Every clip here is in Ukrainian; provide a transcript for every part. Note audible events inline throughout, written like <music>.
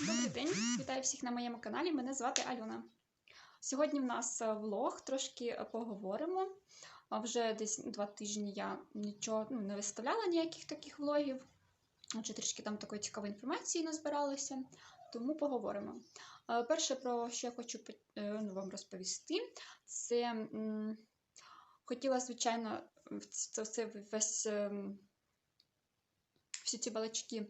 Добрий день, вітаю всіх на моєму каналі. Мене звати Альона. Сьогодні в нас е, влог, трошки е, поговоримо. Вже десь два тижні я нічого ну, не виставляла ніяких таких влогів. Отже, трішки там такої цікавої інформації назбиралося, тому поговоримо. Е, Перше, про що я хочу ну, вам розповісти, це хотіла, звичайно, це, весь. Всі ці балачки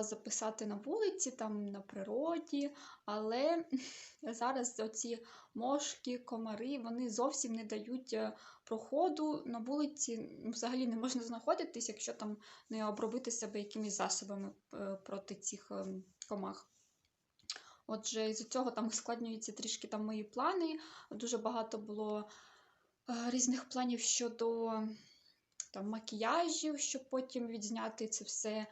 записати на вулиці, там на природі, але <laughs> зараз оці мошки, комари, вони зовсім не дають е, проходу на вулиці. ну, Взагалі не можна знаходитись, якщо там не обробити себе якимись засобами е, проти цих ем, комах. Отже, із-за цього там ускладнюються трішки там мої плани. Дуже багато було е, різних планів щодо там, макіяжів, щоб потім відзняти це все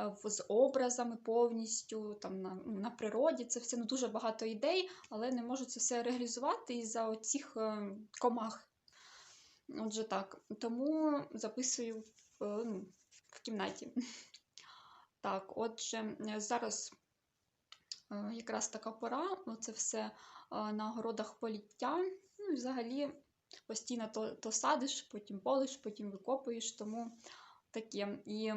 е, з образами повністю, там, на, ну, на природі. Це все ну, дуже багато ідей, але не можу це все реалізувати із-за оцих е, комах. Отже, так. Тому записую в, е, ну, в кімнаті. <laughs> Так, отже, зараз якраз така пора, це все на городах поліття. Ну і взагалі постійно то, то садиш, потім полиш, потім викопуєш, тому таке. І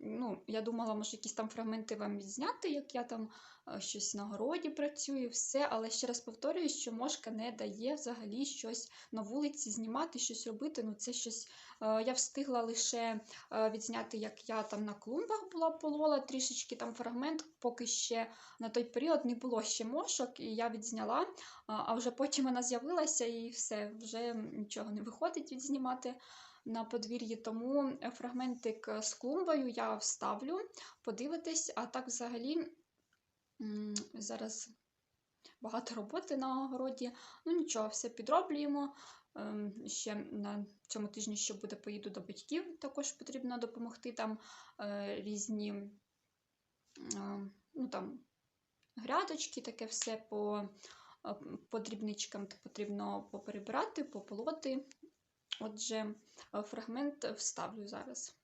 ну, я думала, може, якісь там фрагменти вам відзняти, як я там е, щось на городі працюю, все. Але ще раз повторюю, що мошка не дає взагалі щось на вулиці знімати, щось робити. Ну, це щось е, я встигла лише е, відзняти, як я там на клумбах була полола, трішечки там фрагмент, поки ще на той період не було ще мошок, і я відзняла. А а вже потім вона з'явилася і все, вже нічого не виходить відзнімати на подвір'ї. Тому е, фрагментик з клумбою я вставлю, подивитись, а так взагалі зараз багато роботи на огороді. Ну нічого, все підроблюємо. Ем, Ще на цьому тижні ще буде поїду до батьків, також потрібно допомогти там е, різні е, ну, там, грядочки, таке все по, е, по дрібничкам потрібно поперебирати, пополоти. Отже, е, фрагмент вставлю зараз.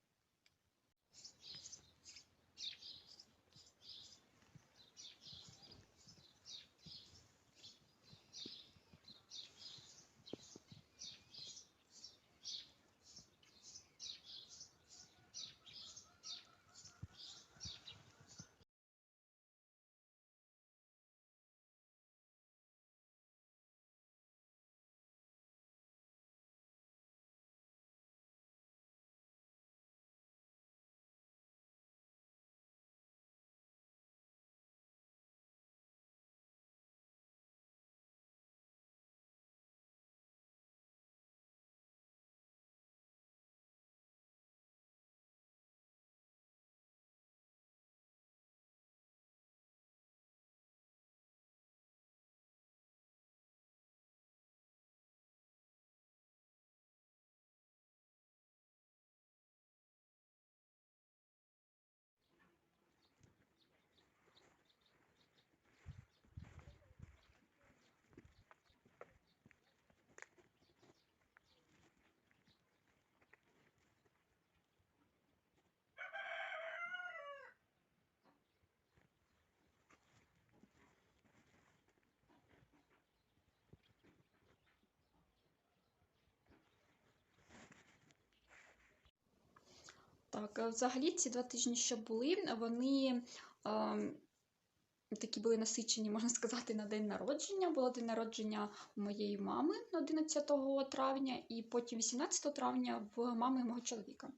Так, е, взагалі ці два тижні, що були, вони е, такі були насичені, можна сказати, на день народження. Було день народження у моєї мами 11 травня, і потім 18 травня в мами мого чоловіка.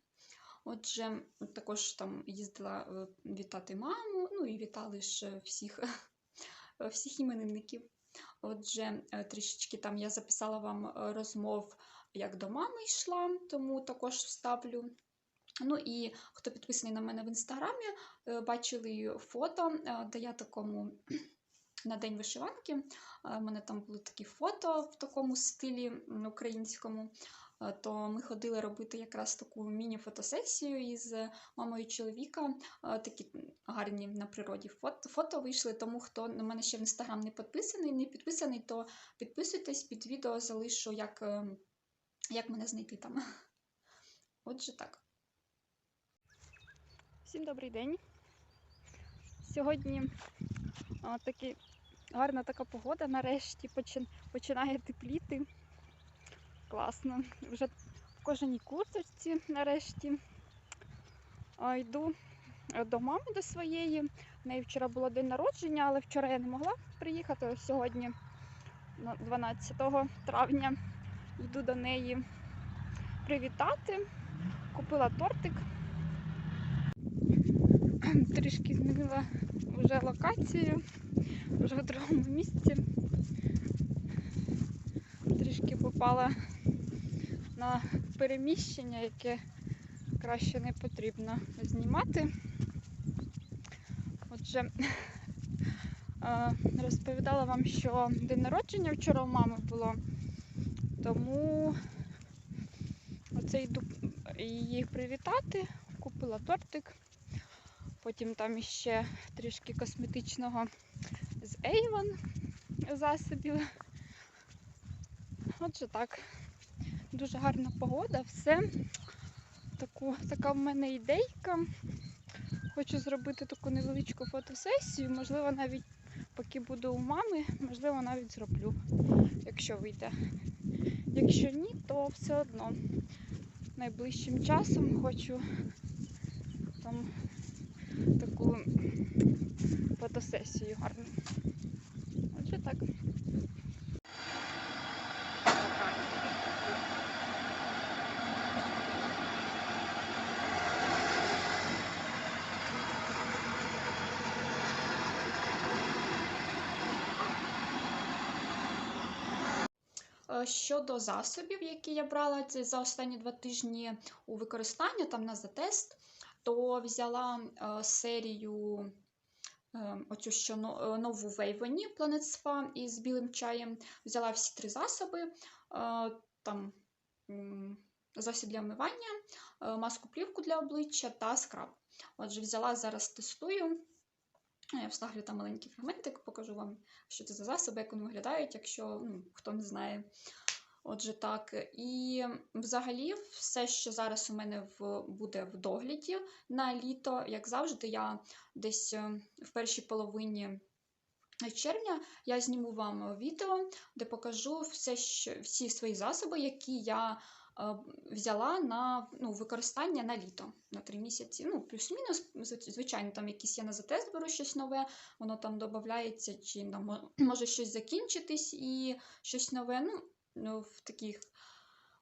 Отже, також там їздила е, вітати маму, ну і вітали ж всіх, <laughs> всіх іменинників. Отже, е, трішечки там я записала вам розмов, як до мами йшла, тому також вставлю. Ну і хто підписаний на мене в інстаграмі, е, бачили фото, е, де я такому <clears throat> на день вишиванки. е, У мене там були такі фото в такому стилі українському. Е, То ми ходили робити якраз таку міні-фотосесію із мамою чоловіка. Е, Такі гарні на природі фото, фото вийшли. Тому хто на мене ще в інстаграм не підписаний, не підписаний, то підписуйтесь під відео, залишу, як, е, як мене знайти там. <laughs> Отже, так. Всім добрий день. Сьогодні а, такі, гарна така погода нарешті почин- починає тепліти. Класно. Вже в кожаній курточці нарешті. А, йду е, до мами до своєї. В неї вчора було день народження, але вчора я не могла приїхати. Сьогодні, 12 травня, йду до неї привітати. Купила тортик. <clears throat> Трішки змінила вже локацію, вже в другому місці. Трішки попала на переміщення, яке краще не потрібно знімати. Отже, е, розповідала вам, що день народження вчора у мами було, тому оце йду її привітати, купила тортик. Потім там іще трішки косметичного з Avon засобів. Отже так. Дуже гарна погода, все. Таку, така в мене ідейка. Хочу зробити таку невеличку фотосесію. Можливо, навіть поки буду у мами, можливо, навіть зроблю, якщо вийде. Якщо ні, то все одно найближчим часом хочу там таку фотосесію гарну. Отже так. Е, Щодо засобів, які я брала за останні два тижні у використанні там на затест, то взяла е, серію е, оцю що но- е, нову Вейвені Planet із білим чаєм. Взяла всі три засоби. е, Там засіб для вмивання, маску плівку для обличчя та скраб. Отже, взяла зараз тестую. Я вставлю там маленький фрагментик, покажу вам, що це за засоби, як вони виглядають, якщо ну, хто не знає. Отже, так. І взагалі, все, що зараз у мене в, буде в догляді на літо, як завжди, я десь е, в першій половині червня я зніму вам відео, де покажу все, що, всі свої засоби, які я е, взяла на ну, використання на літо на три місяці. Ну, плюс-мінус, звичайно, там якісь я на затест беру щось нове, воно там додається, чи там, може щось закінчитись і щось нове. Ну, ну, в таких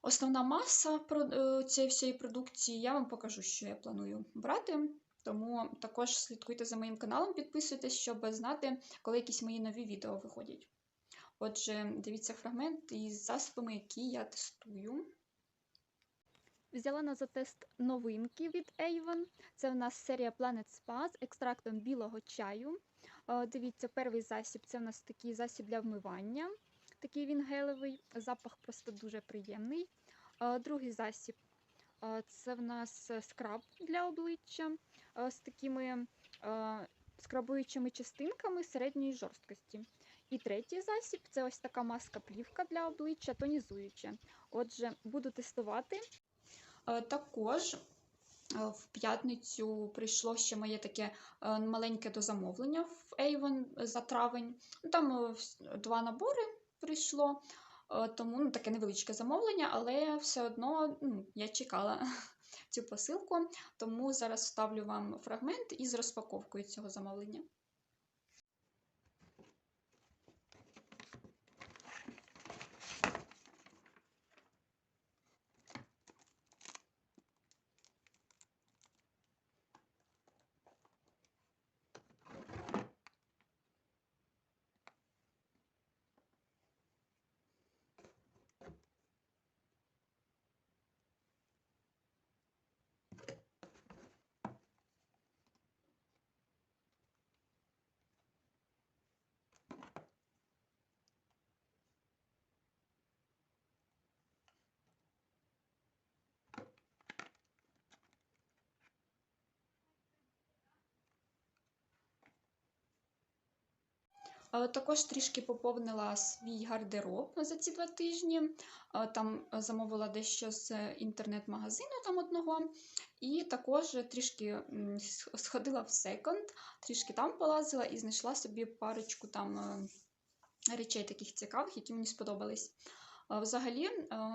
основна маса е, цієї всієї продукції. Я вам покажу, що я планую брати. Тому також слідкуйте за моїм каналом, підписуйтесь, щоб знати, коли якісь мої нові відео виходять. Отже, дивіться фрагмент із засобами, які я тестую. Взяла на затест новинки від Avon. Це в нас серія Planet Spa з екстрактом білого чаю. Е, Дивіться, перший засіб це в нас такий засіб для вмивання. Такий він гелевий, запах просто дуже приємний. Другий засіб це в нас скраб для обличчя з такими скрабуючими частинками середньої жорсткості. І третій засіб це ось така маска плівка для обличчя, тонізуюча. Отже, буду тестувати. Також в п'ятницю прийшло ще моє таке маленьке дозамовлення в Avon за травень. Там е, два набори прийшло, е, тому ну, таке невеличке замовлення, але все одно ну, я чекала <laughs> цю посилку, тому зараз вставлю вам фрагмент із розпаковкою цього замовлення. Також трішки поповнила свій гардероб за ці два тижні. Е, Там е, замовила дещо з інтернет-магазину там одного. І також трішки сходила в секонд, трішки там полазила і знайшла собі парочку там е, речей таких цікавих, які мені сподобались. Взагалі,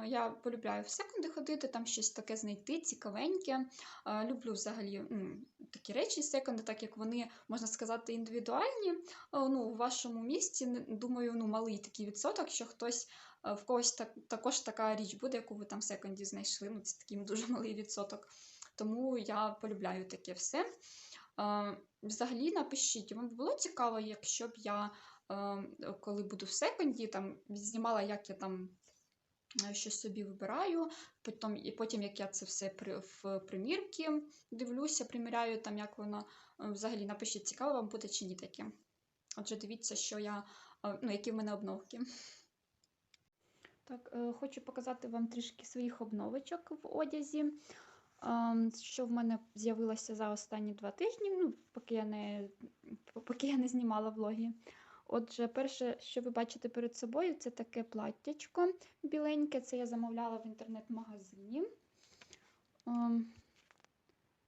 я полюбляю в секунди ходити, там щось таке знайти, цікавеньке. Люблю взагалі такі речі секунди, так як вони, можна сказати, індивідуальні. Ну, у вашому місті, думаю, ну, малий такий відсоток, що хтось в когось так, також така річ буде, яку ви там в секунді знайшли. Ну, це такий дуже малий відсоток. Тому я полюбляю таке все. Взагалі, напишіть, вам було цікаво, якщо б я, коли буду в секунді, там знімала, як я там щось собі вибираю, потім, і потім як я це все при, в примірки дивлюся, приміряю, там, як воно е, взагалі напишіть, цікаво вам буде чи ні таке. Отже, дивіться, що я, е, ну, які в мене обновки. Так, е, хочу показати вам трішки своїх обновочок в одязі, що в мене з'явилося за останні два тижні, ну, поки я не, поки я не знімала влоги. Отже, перше, що ви бачите перед собою, це таке платтячко біленьке. Це я замовляла в інтернет-магазині. Ем,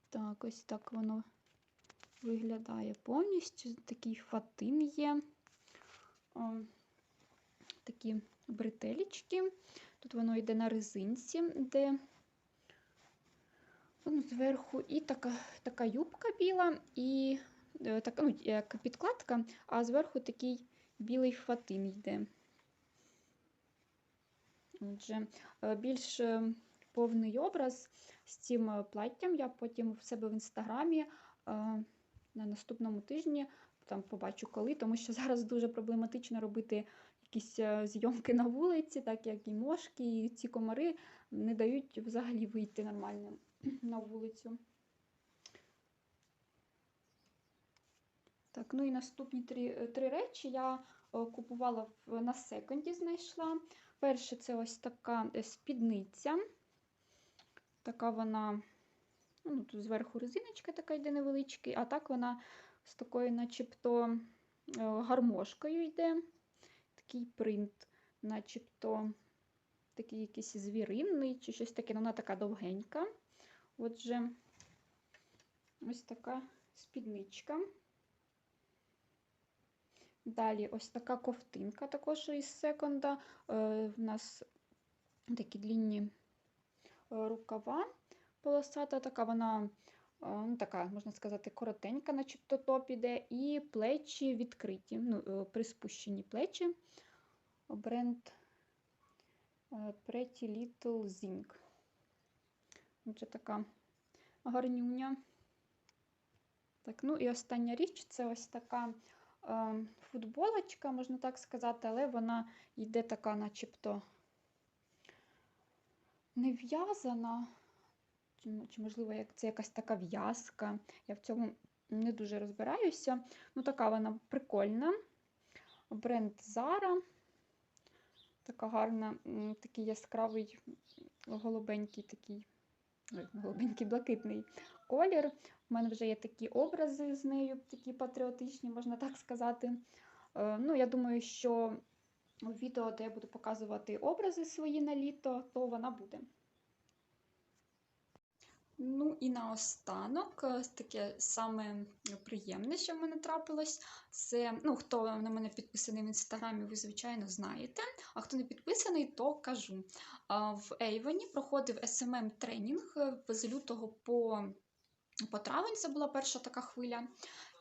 Так, ось так воно виглядає повністю. Такий фатин є. Ем, Такі бретелечки. Тут воно йде на резинці, де зверху, і така, така юбка біла, і е, така, ну, як підкладка, а зверху такий білий фатин йде. Отже, е, більш е, повний образ з цим платтям я потім в себе в інстаграмі на наступному тижні там побачу коли, тому що <laughs> зараз дуже проблематично робити якісь зйомки на вулиці, так як і мошки, і ці комари не дають взагалі вийти нормально <clears throat> на вулицю. Так, ну і наступні три, е, три речі я е, купувала на секонді, знайшла. Перше, це ось така е, спідниця. Така вона, ну, тут зверху резиночка така йде невеличкий, а так вона з такою, начебто, гармошкою йде. Такий принт, начебто такий якийсь звіринний чи щось таке, вона така довгенька. Отже, ось така спідничка. Далі ось така ковтинка також із секонда. Е, в нас такі длінні е, рукава полосата, така вона, е, ну, така, можна сказати, коротенька, начебто топ іде, і плечі відкриті, ну, приспущені плечі. Бренд Pretty Little Zinc. Отже, така гарнюня. Так, ну і остання річ це ось така футболочка, можна так сказати, але вона йде така, начебто не в'язана, чи, можливо, це якась така в'язка. Я в цьому не дуже розбираюся. Ну, така вона прикольна. Бренд Zara. Така гарна, такий яскравий, голубенький такий, голубенький блакитний колір. У мене вже є такі образи з нею, такі патріотичні, можна так сказати. Е, Ну, я думаю, що в відео, де я буду показувати образи свої на літо, то вона буде. Ну і наостанок, е, таке саме приємне, що в мене трапилось, це, ну, хто на мене підписаний в інстаграмі, ви, звичайно, знаєте. А хто не підписаний, то кажу. В Ейвоні проходив smm тренінг е, з лютого по, по травень, це була перша така хвиля.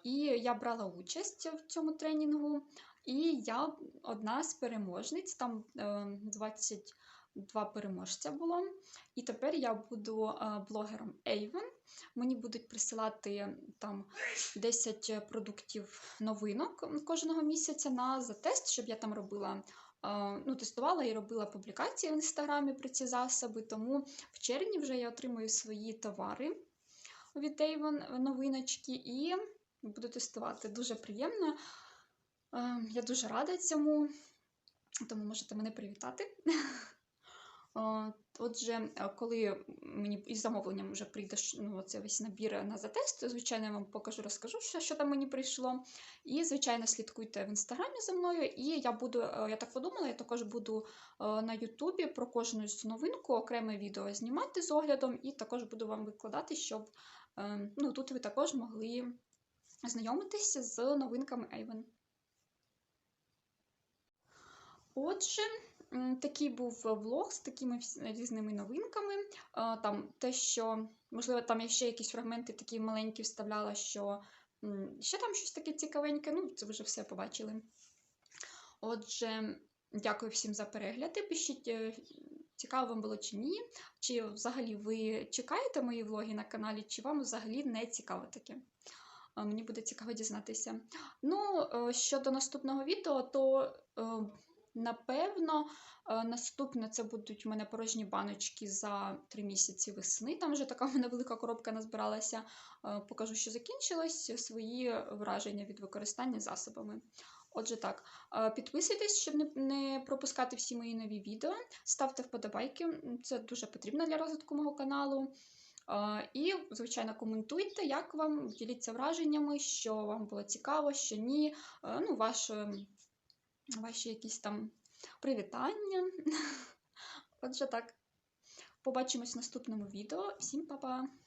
І я брала участь в цьому тренінгу. І я одна з переможниць, там е, 22 переможця було. І тепер я буду е, блогером Avon. Мені будуть присилати там 10 продуктів новинок кожного місяця на затест, щоб я там робила. е, Ну, тестувала і робила публікації в інстаграмі про ці засоби, тому в червні вже я отримую свої товари від Avon новиночки і буду тестувати. Дуже приємно. Е, Я дуже рада цьому, тому можете мене привітати. <laughs> Е, Отже, е, коли мені із замовленням вже прийде ну, це весь набір на затест, звичайно, я вам покажу, розкажу, що, там мені прийшло. І, звичайно, слідкуйте в інстаграмі за мною. І я буду, я так подумала, я також буду на Ютубі про кожну новинку окреме відео знімати з оглядом, і також буду вам викладати, щоб ну, тут ви також могли знайомитися з новинками Avon. Отже, такий був влог з такими різними новинками. Е, Там те, що, можливо, там я ще якісь фрагменти такі маленькі вставляла, що ще там щось таке цікавеньке, ну, це вже все побачили. Отже, дякую всім за перегляди. Пишіть, е, цікаво вам було чи ні. Чи взагалі ви чекаєте мої влоги на каналі, чи вам взагалі не цікаво таке? Мені буде цікаво дізнатися. Ну, е, щодо наступного відео, то е, напевно е, наступне це будуть в мене порожні баночки за три місяці весни. Там вже така в мене велика коробка назбиралася. Е, Покажу, що закінчилось, свої враження від використання засобами. Отже, так, е, підписуйтесь, щоб не, пропускати всі мої нові відео. Ставте вподобайки, це дуже потрібно для розвитку мого каналу. Е, І, звичайно, коментуйте, як вам, діліться враженнями, що вам було цікаво, що ні. Е, Ну, ваш, ваші якісь там привітання. <laughs> Отже, так. Побачимось в наступному відео. Всім па-па!